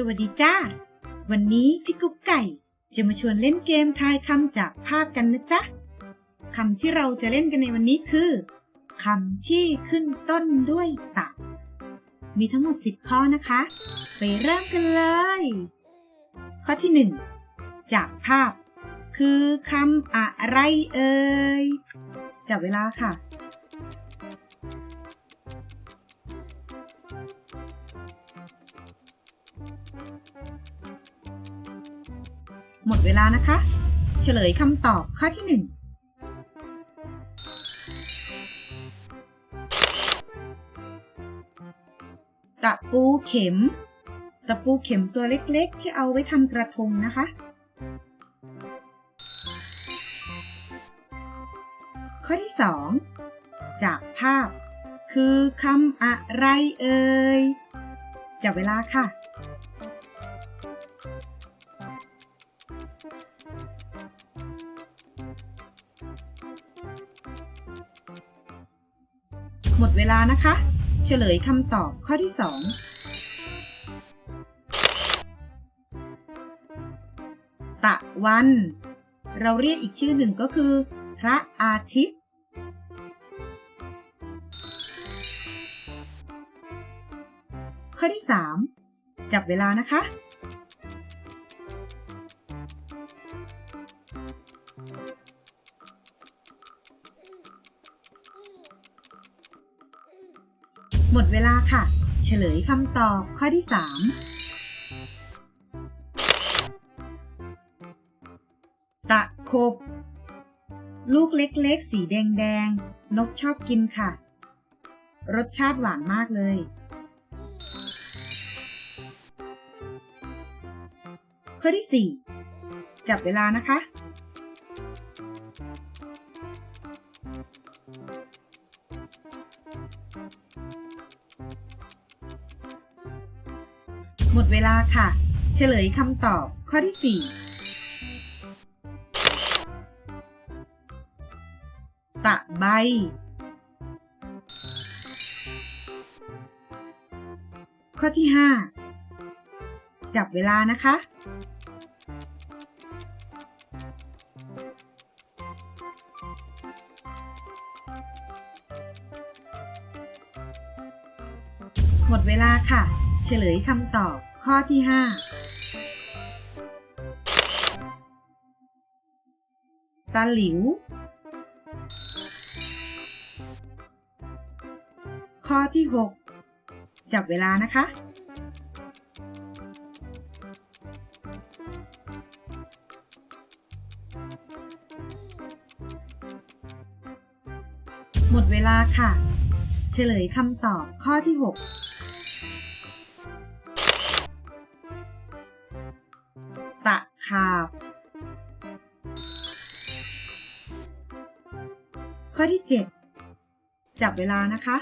สวัสดีจ้า วันนี้พี่กุ๊กไก่ จะมาชวนเล่นเกมทายคำจากภาพกันนะจ๊ะคำที่เราจะเล่นกันในวันนี้คือคำที่ขึ้นต้นด้วยตะ มีทั้งหมด 10 ข้อนะคะ ไปเริ่มกันเลย ข้อที่ 1 จากภาพ คือคำอะไรเอ่ยจับเวลาค่ะ หมดเวลานะคะ เฉลยคำตอบข้อที่หนึ่งตะปูเข็ม ตะปูเข็มตัวเล็กๆ ที่เอาไว้ทำกระทงนะคะ ข้อที่สองจากภาพ คือคำอะไรเอ่ยจับเวลาค่ะ หมดเวลานะคะ เฉลยคำตอบข้อที่ 2 ตะวัน เราเรียกอีกชื่อหนึ่งก็คือ พระอาทิตย์ ข้อที่ 3 จับเวลานะคะ หมดเวลาค่ะ เฉลยคำตอบข้อที่ 3 ตะขบ ลูกเล็กๆ สีแดงๆ นกชอบกินค่ะ รสชาติหวานมากเลย ข้อที่ 4 จับเวลานะคะ มดเวลาค่ะ เฉลยคำตอบข้อที่ 4 ตะใบ ข้อที่ 5 จับเวลานะคะ หมดเวลาค่ะ เฉลยคำตอบ ข้อที่ 5 ตาหลิว ข้อที่ 6 จับเวลานะคะหมดเวลาค่ะ เฉลยคำตอบข้อที่ 6 ขาบข้อที่ 7 จับเวลานะคะ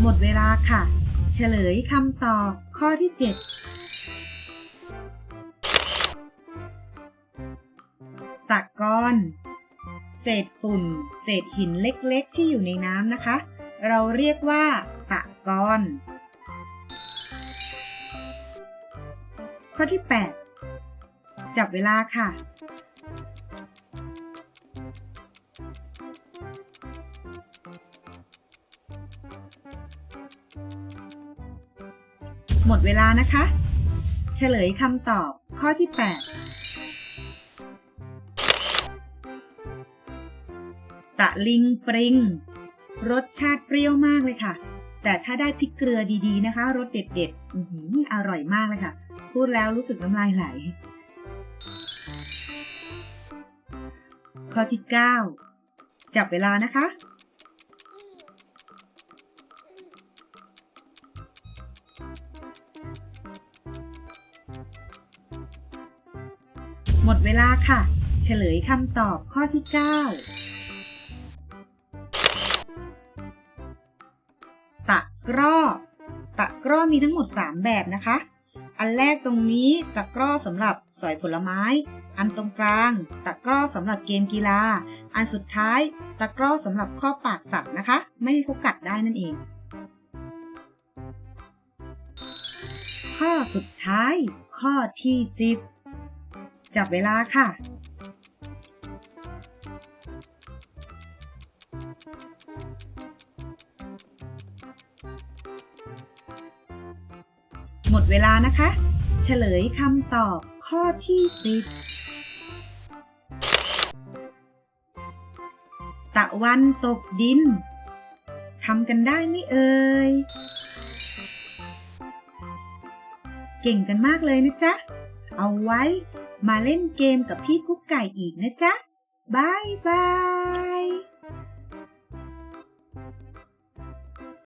หมดเวลาค่ะ เฉลยคำตอบข้อที่ 7ตะกอน เศษฝุ่น เศษหินเล็กๆ ที่อยู่ในน้ำนะคะ เราเรียกว่าตะกอนข้อที่ 8 จับเวลาค่ะ หมดเวลานะคะ เฉลยคำตอบข้อที่ 8 ตะลิงปริง รสชาติเปรี้ยวมากเลยค่ะ แต่ถ้าได้พริกเกลือดีๆนะคะรสเด็ดๆออร่อยมากเลยค่ะ พูดแล้วรู้สึกน้ำลายไหล ข้อที่ 9 จับเวลานะคะหมดเวลาค่ะ เฉลยคำตอบข้อที่ 9 กร้อ ตะกร้อมีทั้งหมด 3 แบบนะคะ อันแรกตรงนี้ตะกร้อสำหรับสอยผลไม้ อันตรงกลาง ตะกร้อสำหรับเกมกีฬา อันสุดท้าย ตะกร้อสำหรับข้อปากสัตว์นะคะ ไม่ให้เขากัดได้นั่นเอง ข้อสุดท้าย ข้อที่ 10 จับเวลาค่ะ หมดเวลานะคะ เฉลยคำตอบข้อที่10ตะวันตกดินทำกันได้ไหมเอ่ย เก่งกันมากเลยนะจ๊ะ เอาไว้มาเล่นเกมกับพี่กุ๊กไก่อีกนะจ๊ะบายบาย